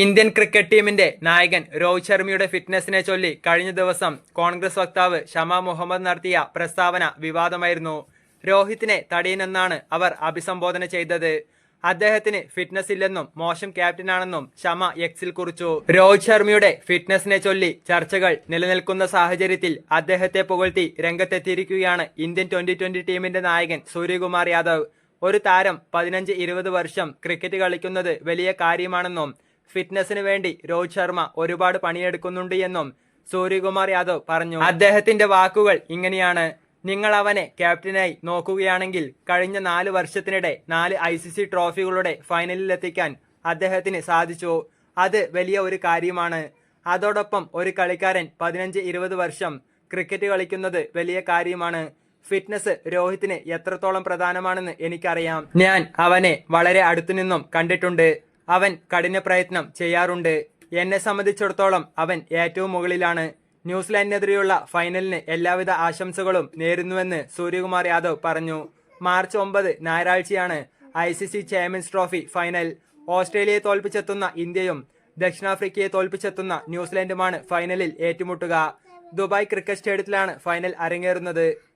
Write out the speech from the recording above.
Indian cricket ടീമിന്റെ നായകൻ രോഹിത് ശർമ്മയുടെ ഫിറ്റ്നസിനെ ചൊല്ലി കഴിഞ്ഞ ദിവസം കോൺഗ്രസ് വക്താവ് ഷമ മുഹമ്മദ് നടത്തിയ പ്രസ്താവന വിവാദമായിരുന്നു. രോഹിത്തിനെ തടിയനെന്നാണ് അവർ അഭിസംബോധന ചെയ്തത്. അദ്ദേഹത്തിന് ഫിറ്റ്നസ് ഇല്ലെന്നും മോശം ക്യാപ്റ്റനാണെന്നും ഷമ എക്സിൽ കുറിച്ചു. രോഹിത് ശർമ്മയുടെ ഫിറ്റ്നസിനെ ചൊല്ലി ചർച്ചകൾ നിലനിൽക്കുന്ന സാഹചര്യത്തിൽ അദ്ദേഹത്തെ പുകഴ്ത്തി രംഗത്തെത്തിയിരിക്കുകയാണ് ഇന്ത്യൻ ട്വന്റി ട്വന്റി ടീമിന്റെ നായകൻ സൂര്യകുമാർ യാദവ്. ഒരു താരം പതിനഞ്ച് ഇരുപത് വർഷം ക്രിക്കറ്റ് കളിക്കുന്നത് വലിയ കാര്യമാണെന്നും ഫിറ്റ്നസിന് വേണ്ടി രോഹിത് ശർമ്മ ഒരുപാട് പണിയെടുക്കുന്നുണ്ട് എന്നും സൂര്യകുമാർ യാദവ് പറഞ്ഞു. അദ്ദേഹത്തിന്റെ വാക്കുകൾ ഇങ്ങനെയാണ്. നിങ്ങൾ അവനെ ക്യാപ്റ്റനായി നോക്കുകയാണെങ്കിൽ കഴിഞ്ഞ നാല് വർഷത്തിനിടെ നാല് ഐ സി സി ട്രോഫികളുടെ ഫൈനലിൽ എത്തിക്കാൻ അദ്ദേഹത്തിന് സാധിച്ചു. അത് വലിയ ഒരു കാര്യമാണ്. അതോടൊപ്പം ഒരു കളിക്കാരൻ പതിനഞ്ച് ഇരുപത് വർഷം ക്രിക്കറ്റ് കളിക്കുന്നത് വലിയ കാര്യമാണ്. ഫിറ്റ്നസ് രോഹിത്തിന് എത്രത്തോളം പ്രധാനമാണെന്ന് എനിക്കറിയാം. ഞാൻ അവനെ വളരെ അടുത്തുനിന്നും കണ്ടിട്ടുണ്ട്. അവൻ കഠിന പ്രയത്നം ചെയ്യാറുണ്ട്. എന്നെ സംബന്ധിച്ചിടത്തോളം അവൻ ഏറ്റവും മുകളിലാണ്. ന്യൂസിലാൻഡിനെതിരെയുള്ള ഫൈനലിന് എല്ലാവിധ ആശംസകളും നേരുന്നുവെന്ന് സൂര്യകുമാർ യാദവ് പറഞ്ഞു. മാർച്ച് ഒമ്പത് ഞായറാഴ്ചയാണ് I C C champions trophy final. ഓസ്ട്രേലിയയെ തോൽപ്പിച്ചെത്തുന്ന ഇന്ത്യയും ദക്ഷിണാഫ്രിക്കയെ തോൽപ്പിച്ചെത്തുന്ന ന്യൂസിലാൻഡുമാണ് ഫൈനലിൽ ഏറ്റുമുട്ടുക. ദുബായ് ക്രിക്കറ്റ് സ്റ്റേഡിയത്തിലാണ് ഫൈനൽ അരങ്ങേറുന്നത്.